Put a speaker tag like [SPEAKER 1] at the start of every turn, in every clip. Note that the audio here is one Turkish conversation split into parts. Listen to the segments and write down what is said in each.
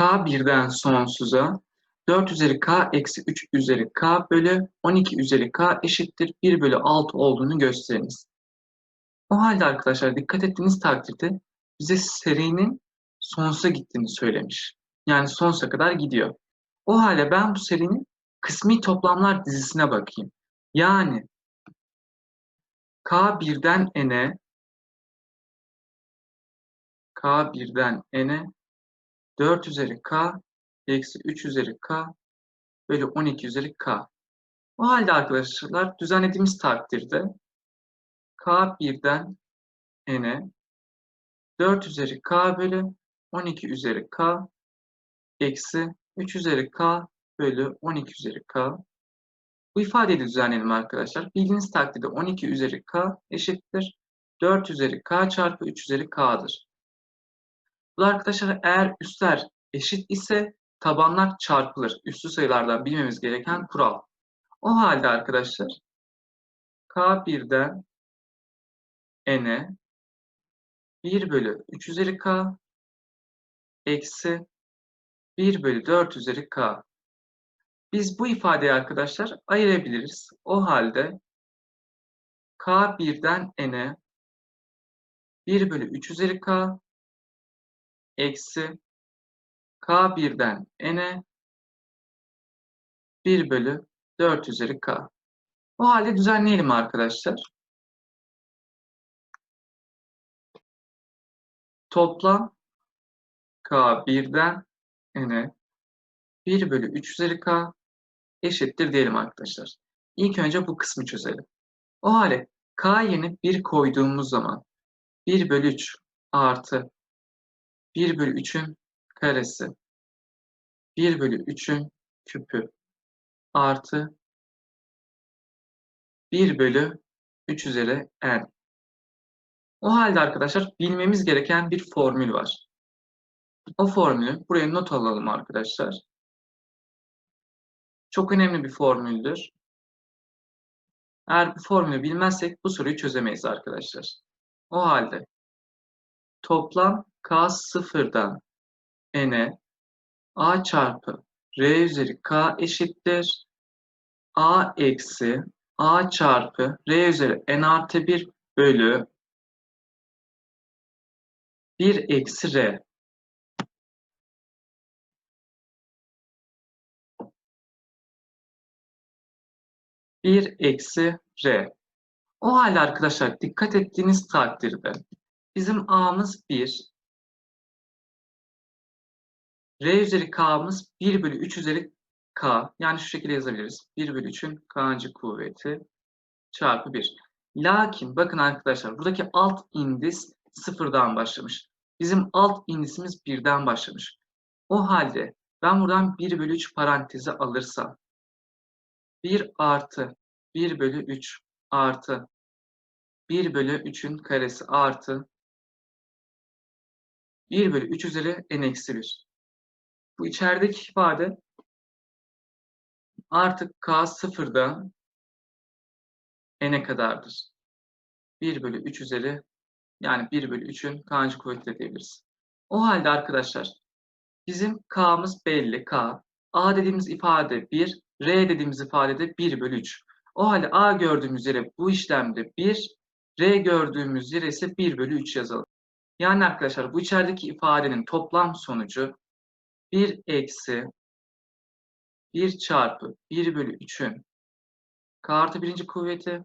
[SPEAKER 1] k birden sonsuza 4 üzeri k eksi 3 üzeri k bölü 12 üzeri k eşittir 1 bölü 6 olduğunu gösteriniz. O halde arkadaşlar dikkat ettiğiniz takdirde bize serinin sonsuza gittiğini söylemiş. Yani sonsuza kadar gidiyor. O halde ben bu serinin kısmi toplamlar dizisine bakayım. Yani k birden n'e k birden n'e 4 üzeri k eksi 3 üzeri k bölü 12 üzeri k. O halde arkadaşlar düzenlediğimiz takdirde k birden n'e 4 üzeri k bölü 12 üzeri k eksi 3 üzeri k bölü 12 üzeri k. Bu ifadeyi de düzenleyelim arkadaşlar. Bildiğiniz takdirde 12 üzeri k eşittir. 4 üzeri k çarpı 3 üzeri k'dır. Bu arkadaşlar eğer üstler eşit ise tabanlar çarpılır. Üstü sayılardan bilmemiz gereken kural. O halde arkadaşlar K1'den n'e 1 bölü 3 üzeri k eksi 1 bölü 4 üzeri k. Biz bu ifadeyi arkadaşlar ayırabiliriz. O halde K1'den n'e 1 bölü 3 üzeri k eksi K1'den n'e 1 bölü 4 üzeri k. O halde düzenleyelim arkadaşlar. Toplam K1'den n'e 1 bölü 3 üzeri k eşittir diyelim arkadaşlar. İlk önce bu kısmı çözelim. O halde k yerine 1 koyduğumuz zaman 1 bölü 3 artı 1 bölü 3'ün karesi 1 bölü 3'ün küpü artı 1 bölü 3 üzeri n. O halde arkadaşlar bilmemiz gereken bir formül var. O formülü buraya not alalım arkadaşlar. Çok önemli bir formüldür. Eğer bu formülü bilmezsek bu soruyu çözemeyiz arkadaşlar. O halde toplam k sıfırdan n'e a çarpı r üzeri k eşittir. a eksi a çarpı r üzeri n artı 1 bölü 1 eksi r. Bir eksi r. O halde arkadaşlar dikkat ettiğiniz takdirde bizim a'mız 1, r üzeri k'mız 1 bölü 3 üzeri k. Yani şu şekilde yazabiliriz. 1 bölü 3'ün k'ncı kuvveti çarpı 1. Lakin bakın arkadaşlar buradaki alt indis sıfırdan başlamış. Bizim alt indisimiz birden başlamış. O halde ben buradan 1 bölü 3 parantezi alırsam 1 artı 1 bölü 3 artı 1 bölü 3'ün karesi artı 1 bölü 3 üzeri n eksi 1. Bu içerideki ifade artık k sıfırda n'e kadardır. 1 bölü 3 üzeri yani 1 bölü 3'ün k'ncı kuvveti diyebiliriz. O halde arkadaşlar bizim k'mız belli k. a dediğimiz ifade 1, r dediğimiz ifade de 1 bölü 3. O halde a gördüğümüz yere bu işlemde 1, r gördüğümüz yere ise 1 bölü 3 yazalım. Yani arkadaşlar bu içerideki ifadenin toplam sonucu 1 eksi 1 çarpı 1 bölü 3'ün k artı birinci kuvveti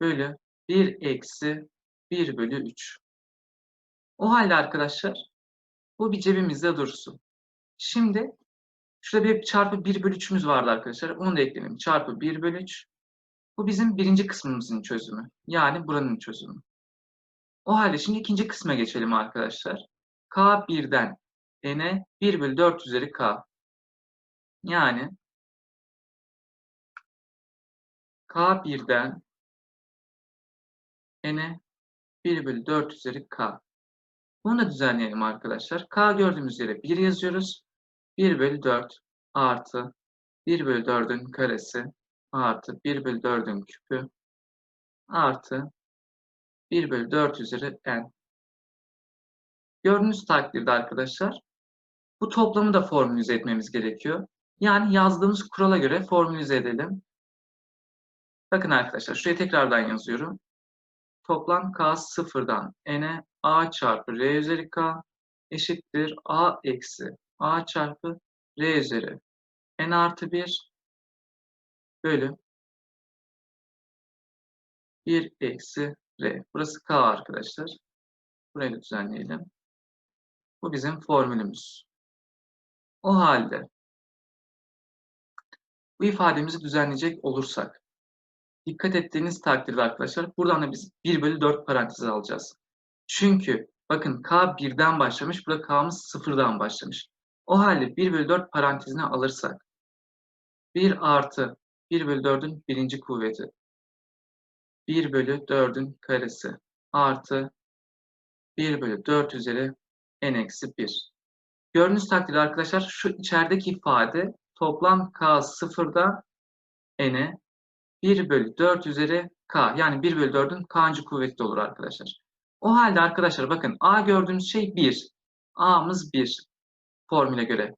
[SPEAKER 1] bölü 1 eksi 1 bölü 3. O halde arkadaşlar bu bir cebimizde dursun. Şimdi şurada bir çarpı 1 bölü 3'ümüz vardı arkadaşlar. Onu da ekleyelim. Çarpı 1 bölü 3. Bu bizim birinci kısmımızın çözümü. Yani buranın çözümü. O halde şimdi ikinci kısma geçelim arkadaşlar. K1'den n'e 1 bölü 4 üzeri k. Yani K1'den n'e 1 bölü 4 üzeri k. Bunu da düzenleyelim arkadaşlar. K gördüğümüz yere 1 yazıyoruz. 1 bölü 4 artı 1 bölü 4'ün karesi artı 1 bölü 4'ün küpü artı 1 bölü 4 üzeri n. Gördüğünüz takdirde arkadaşlar Bu toplamı da formülize etmemiz gerekiyor. Yani yazdığımız kurala göre formülize edelim. Bakın arkadaşlar şuraya tekrardan yazıyorum. Toplam k sıfırdan n'e a çarpı r üzeri k eşittir a eksi a çarpı r üzeri n artı 1 bölü 1 eksi r. Burası k arkadaşlar. Burayı düzenleyelim. Bu bizim formülümüz. O halde bu ifademizi düzenleyecek olursak dikkat ettiğiniz takdirde arkadaşlar buradan da biz 1 bölü 4 parantezi alacağız. Çünkü bakın k 1'den başlamış, burada k'mız 0'dan başlamış. O halde 1 bölü 4 parantezine alırsak 1 artı 1 bölü 4'ün birinci kuvveti 1 bölü 4'ün karesi artı 1 bölü 4 üzeri n eksi 1. Gördüğünüz takdirde arkadaşlar şu içerideki ifade toplam k sıfırda n'e 1 bölü 4 üzeri k yani 1 bölü 4'ün k'ncı kuvveti olur arkadaşlar. O halde arkadaşlar bakın a gördüğümüz şey 1. a'mız 1 formüle göre.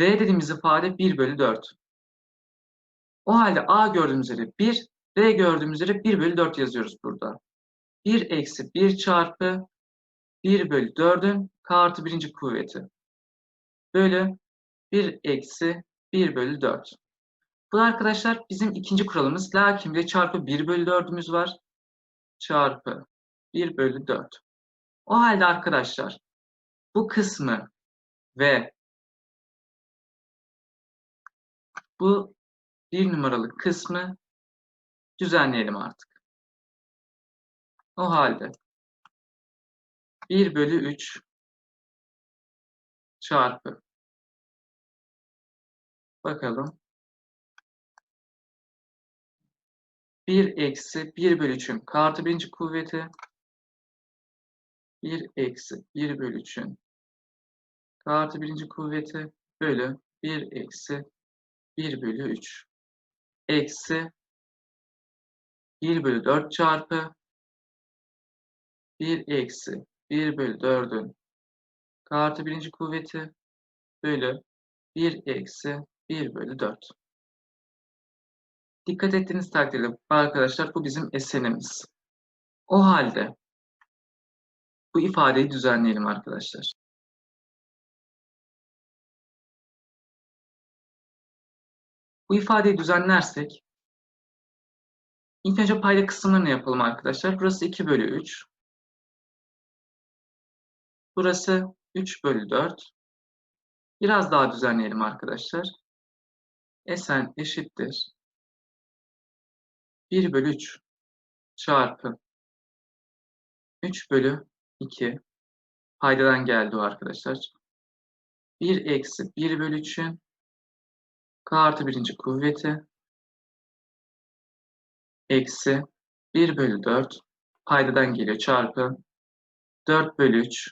[SPEAKER 1] r dediğimiz ifade 1 bölü 4. O halde a gördüğümüz üzere 1, r gördüğümüz üzere 1 bölü 4 yazıyoruz burada. 1 eksi 1 çarpı 1 bölü 4'ün k artı birinci kuvveti. Bölü 1 eksi 1 bölü 4. Bu arkadaşlar bizim ikinci kuralımız. Lakin bir çarpı 1 bölü 4'ümüz var. Çarpı 1 bölü 4. O halde arkadaşlar bu kısmı ve bu bir numaralı kısmı düzenleyelim artık. O halde 1 bölü 3 çarpı. Bakalım. 1 eksi 1 bölü 3'ün k artı birinci kuvveti. 1 eksi 1 bölü 3'ün k artı birinci kuvveti bölü 1 eksi 1 bölü 3 eksi 1 bölü 4 çarpı 1 eksi 1 bölü 4'ün k artı birinci kuvveti bölü 1 eksi 1 bölü 4. Dikkat ettiğiniz takdirde arkadaşlar bu bizim SN'imiz. O halde bu ifadeyi düzenleyelim arkadaşlar. Bu ifadeyi düzenlersek ilk önce payda kısımlarını yapalım arkadaşlar. Burası 2 bölü 3. Burası 3 bölü 4. Biraz daha düzenleyelim arkadaşlar. Sn eşittir. 1 bölü 3 çarpı 3 bölü 2 paydadan geldi o arkadaşlar. 1 eksi 1 bölü 3'ün k artı birinci kuvveti eksi 1 bölü 4 paydadan geliyor çarpı 4 bölü 3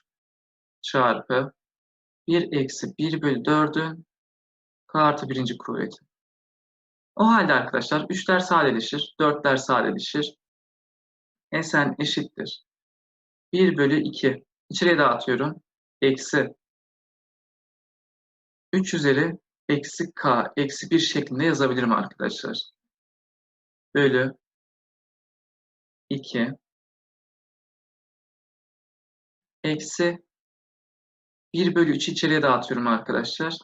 [SPEAKER 1] çarpı 1 eksi 1 bölü 4'ün k artı birinci kuvveti. O halde arkadaşlar 3'ler sadeleşir, 4'ler sadeleşir. Sn eşittir. 1 bölü 2. İçeriye dağıtıyorum. Eksi 3 üzeri eksi k eksi 1 şeklinde yazabilirim arkadaşlar. Bölü 2 eksi 1 bölü 3 içeriye dağıtıyorum arkadaşlar.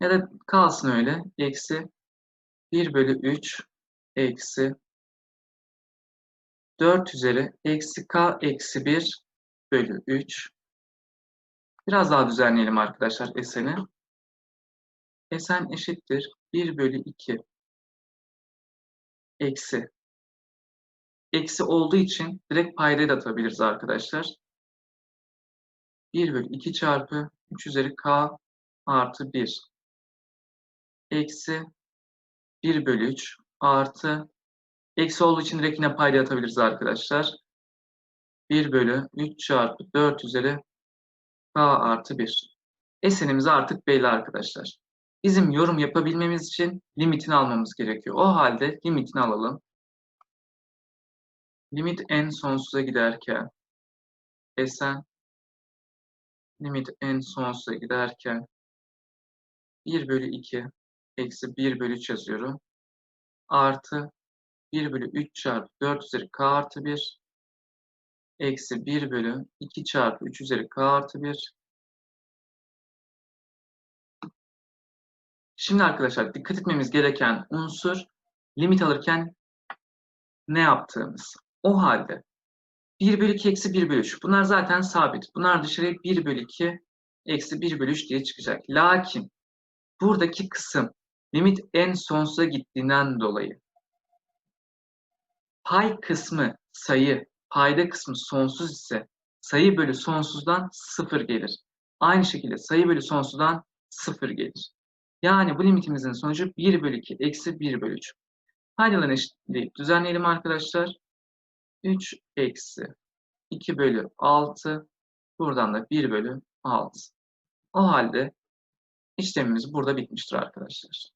[SPEAKER 1] Ya da kalsın öyle. Eksi 1 bölü 3 eksi 4 üzeri eksi k eksi 1 bölü 3. Biraz daha düzenleyelim arkadaşlar Sn'i. Sn eşittir 1 bölü 2 eksi. Eksi olduğu için direkt paydayı da atabiliriz arkadaşlar. 1 bölü 2 çarpı 3 üzeri k artı 1 eksi 1 bölü 3 artı eksi olduğu için direkt yine payda atabiliriz arkadaşlar. 1 bölü 3 çarpı 4 üzeri k artı 1. S'nimiz artık belli arkadaşlar. Bizim yorum yapabilmemiz için limitini almamız gerekiyor. O halde limitini alalım. Limit n sonsuza giderken Sn limit en sonsuza giderken 1 bölü 2 eksi 1 bölü 3 yazıyorum. Artı 1 bölü 3 çarpı 4 üzeri k artı 1 eksi 1 bölü 2 çarpı 3 üzeri k artı 1 Şimdi arkadaşlar dikkat etmemiz gereken unsur limit alırken ne yaptığımız. O halde 1 bölü 2 eksi 1 bölü 3. Bunlar zaten sabit. Bunlar dışarıya 1 bölü 2 eksi 1 bölü 3 diye çıkacak. Lakin buradaki kısım limit en sonsuza gittiğinden dolayı pay kısmı sayı, payda kısmı sonsuz ise sayı bölü sonsuzdan 0 gelir. Aynı şekilde sayı bölü sonsuzdan 0 gelir. Yani bu limitimizin sonucu 1 bölü 2 eksi 1 bölü 3. Paydalarını eşitleyip düzenleyelim arkadaşlar. 3 eksi 2 bölü 6 buradan da 1 bölü 6. O halde işlemimiz burada bitmiştir arkadaşlar.